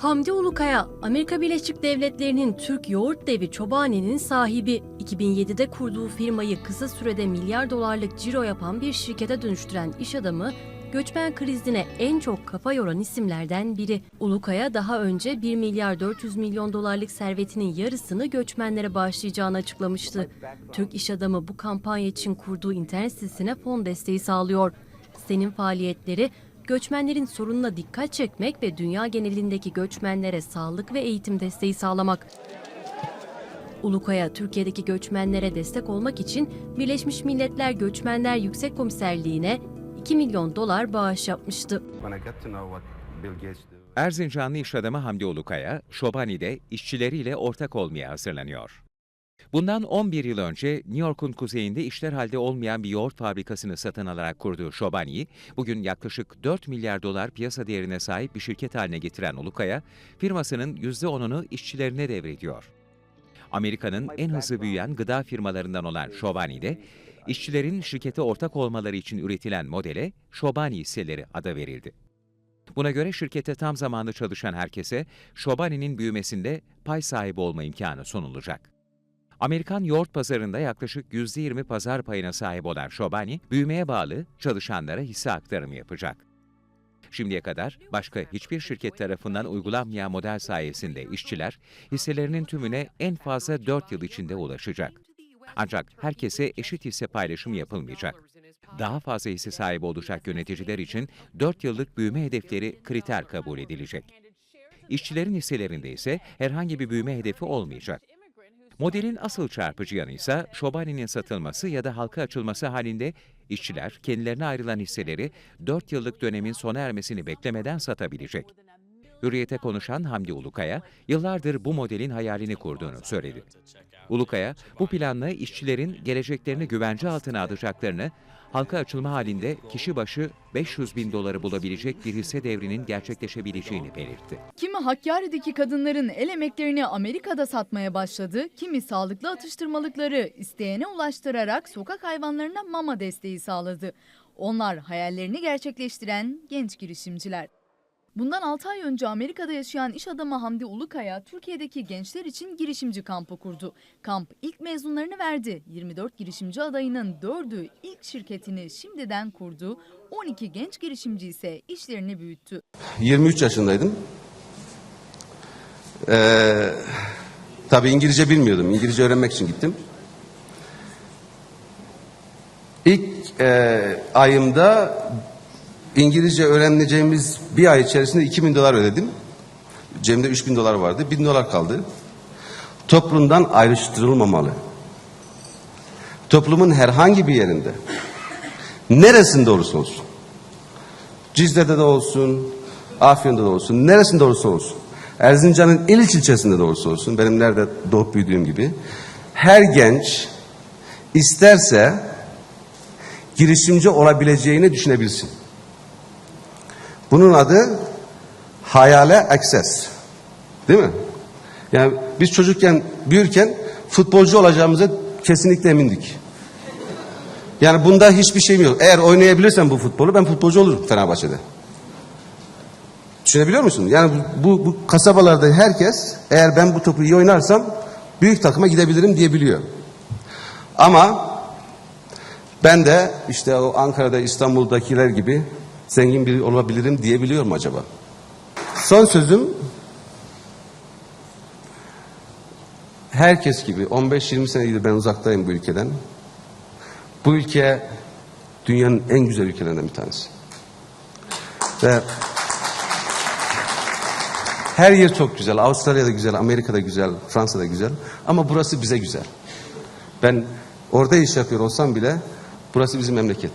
Hamdi Ulukaya, Amerika Birleşik Devletleri'nin Türk yoğurt devi Çobani'nin sahibi. 2007'de kurduğu firmayı kısa sürede milyar dolarlık ciro yapan bir şirkete dönüştüren iş adamı, göçmen krizine en çok kafa yoran isimlerden biri. Ulukaya daha önce 1 milyar 400 milyon dolarlık servetinin yarısını göçmenlere bağışlayacağını açıklamıştı. Türk iş adamı bu kampanya için kurduğu internet sitesine fon desteği sağlıyor. Sitenin faaliyetleri göçmenlerin sorununa dikkat çekmek ve dünya genelindeki göçmenlere sağlık ve eğitim desteği sağlamak. Ulukaya, Türkiye'deki göçmenlere destek olmak için Birleşmiş Milletler Göçmenler Yüksek Komiserliği'ne 2 milyon dolar bağış yapmıştı. Erzincanlı iş adamı Hamdi Ulukaya, Şobani'de işçileriyle ortak olmaya hazırlanıyor. Bundan 11 yıl önce New York'un kuzeyinde işler halde olmayan bir yoğurt fabrikasını satın alarak kurduğu Şobani'yi, bugün yaklaşık 4 milyar dolar piyasa değerine sahip bir şirket haline getiren Ulukaya, firmasının %10'unu işçilerine devrediyor. Amerika'nın en hızlı büyüyen gıda firmalarından olan Şobani'de, işçilerin şirkete ortak olmaları için üretilen modele Şobani hisseleri adı verildi. Buna göre şirkete tam zamanlı çalışan herkese Şobani'nin büyümesinde pay sahibi olma imkanı sunulacak. Amerikan yoğurt pazarında yaklaşık %20 pazar payına sahip olan Şobani, büyümeye bağlı çalışanlara hisse aktarımı yapacak. Şimdiye kadar başka hiçbir şirket tarafından uygulanmayan model sayesinde işçiler hisselerinin tümüne en fazla 4 yıl içinde ulaşacak. Ancak herkese eşit hisse paylaşımı yapılmayacak. Daha fazla hisse sahibi olacak yöneticiler için 4 yıllık büyüme hedefleri kriter kabul edilecek. İşçilerin hisselerinde ise herhangi bir büyüme hedefi olmayacak. Modelin asıl çarpıcı yanı ise Şobani'nin satılması ya da halka açılması halinde işçiler kendilerine ayrılan hisseleri 4 yıllık dönemin sona ermesini beklemeden satabilecek. Hürriyete konuşan Hamdi Ulukaya, yıllardır bu modelin hayalini kurduğunu söyledi. Ulukaya, bu planla işçilerin geleceklerini güvence altına alacaklarını, halka açılma halinde kişi başı 500 bin doları bulabilecek bir hisse devrinin gerçekleşebileceğini belirtti. Kimi Hakkari'deki kadınların el emeklerini Amerika'da satmaya başladı, kimi sağlıklı atıştırmalıkları isteyene ulaştırarak sokak hayvanlarına mama desteği sağladı. Onlar hayallerini gerçekleştiren genç girişimciler. Bundan 6 ay önce Amerika'da yaşayan iş adamı Hamdi Ulukaya, Türkiye'deki gençler için girişimci kampı kurdu. Kamp ilk mezunlarını verdi. 24 girişimci adayının 4'ü ilk şirketini şimdiden kurdu. 12 genç girişimci ise işlerini büyüttü. 23 yaşındaydım. Ee, tabii İngilizce bilmiyordum. İngilizce öğrenmek için gittim. İlk e, ayımda İngilizce öğreneceğimiz bir ay içerisinde 2000 dolar ödedim. Cebimde 3000 dolar vardı. 1000 dolar kaldı. Toplumdan ayrıştırılmamalı. Toplumun herhangi bir yerinde, neresinde olursa olsun, Cizre'de de olsun, Afyon'da da olsun, neresinde olursa olsun, Erzincan'ın il ilçesinde de olursa olsun, benim nerede doğup büyüdüğüm gibi, her genç isterse girişimci olabileceğini düşünebilsin. Bunun adı hayale access. Değil mi? Yani biz çocukken, büyürken futbolcu olacağımıza kesinlikle emindik. Yani bunda hiçbir şeyim yok. Eğer oynayabilirsem bu futbolu ben futbolcu olurum Fenerbahçe'de. Düşünebiliyor musun? Yani bu, bu kasabalarda herkes eğer ben bu topu iyi oynarsam büyük takıma gidebilirim diyebiliyor. Ama ben de işte o Ankara'da İstanbul'dakiler gibi zengin biri olabilirim diyebiliyor mu acaba? Son sözüm herkes gibi 15-20 senedir ben uzaktayım bu ülkeden. Bu ülke dünyanın en güzel ülkelerinden bir tanesi. Ve her yer çok güzel. Avustralya'da güzel, Amerika'da güzel, Fransa'da güzel. Ama burası bize güzel. Ben orada iş yapıyor olsam bile burası bizim memleket.